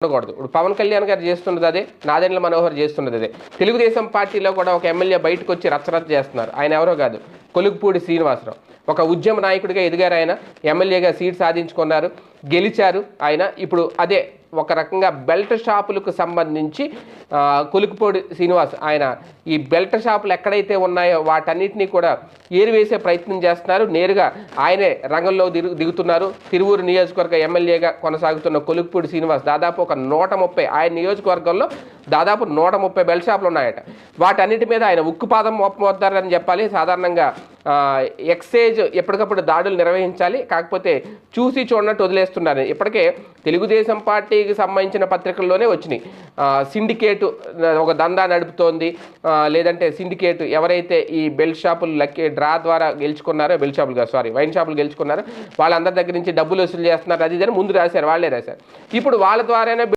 ఉండకూడదు. ఇప్పుడు పవన్ కళ్యాణ్ గారు చేస్తున్నది అదే నాదెండ్ల మనోహర్ చేస్తున్నది అదే. తెలుగుదేశం పార్టీలో కూడా ఒక ఎమ్మెల్యే బయటకు వచ్చి రచ్చరచ్చ చేస్తున్నారు. ఆయన ఎవరో కాదు కొలుగుపూడి శ్రీనివాసరావు. ఒక ఉద్యమ నాయకుడిగా ఎదిగారు ఆయన ఎమ్మెల్యేగా సీట్ సాధించుకున్నారు గెలిచారు ఆయన. ఇప్పుడు అదే ఒక రకంగా బెల్ట్ షాపులకు సంబంధించి ఆ, శ్రీనివాస్ ఆయన ఈ బెల్ట్ షాపులు ఎక్కడైతే ఉన్నాయో వాటన్నిటినీ కూడా ఏరివేసే ప్రయత్నం చేస్తున్నారు. నేరుగా ఆయనే రంగంలో దిగు దిగుతున్నారు. తిరువూరు నియోజకవర్గ ఎమ్మెల్యేగా కొనసాగుతున్న కొలుకుపూడి శ్రీనివాస్ దాదాపు ఒక నూట ముప్పై ఆయన నియోజకవర్గంలో దాదాపు నూట ముప్పై బెల్ట్ షాపులు ఉన్నాయట. వాటన్నిటి మీద ఆయన ఉక్కుపాదం మోపమవుతారని చెప్పాలి. సాధారణంగా ఎక్సైజ్ ఎప్పటికప్పుడు దాడులు నిర్వహించాలి కాకపోతే చూసి చూడనట్టు వదిలేస్తున్నారు. ఇప్పటికే తెలుగుదేశం పార్టీకి సంబంధించిన పత్రికల్లోనే వచ్చినాయి. సిండికేట్ సిండికేటు ఒక దందా నడుపుతోంది. లేదంటే సిండికేట్ ఎవరైతే ఈ బెల్ట్ షాపులు లక్కీ డ్రా ద్వారా గెలుచుకున్నారో బెల్ట్ షాపులు కాదు సారీ వైన్ షాపులు గెలుచుకున్నారో వాళ్ళందరి దగ్గర నుంచి డబ్బులు వసూలు చేస్తున్నారు. అది అని ముందు రాశారు వాళ్ళే రాశారు. ఇప్పుడు వాళ్ళ ద్వారానే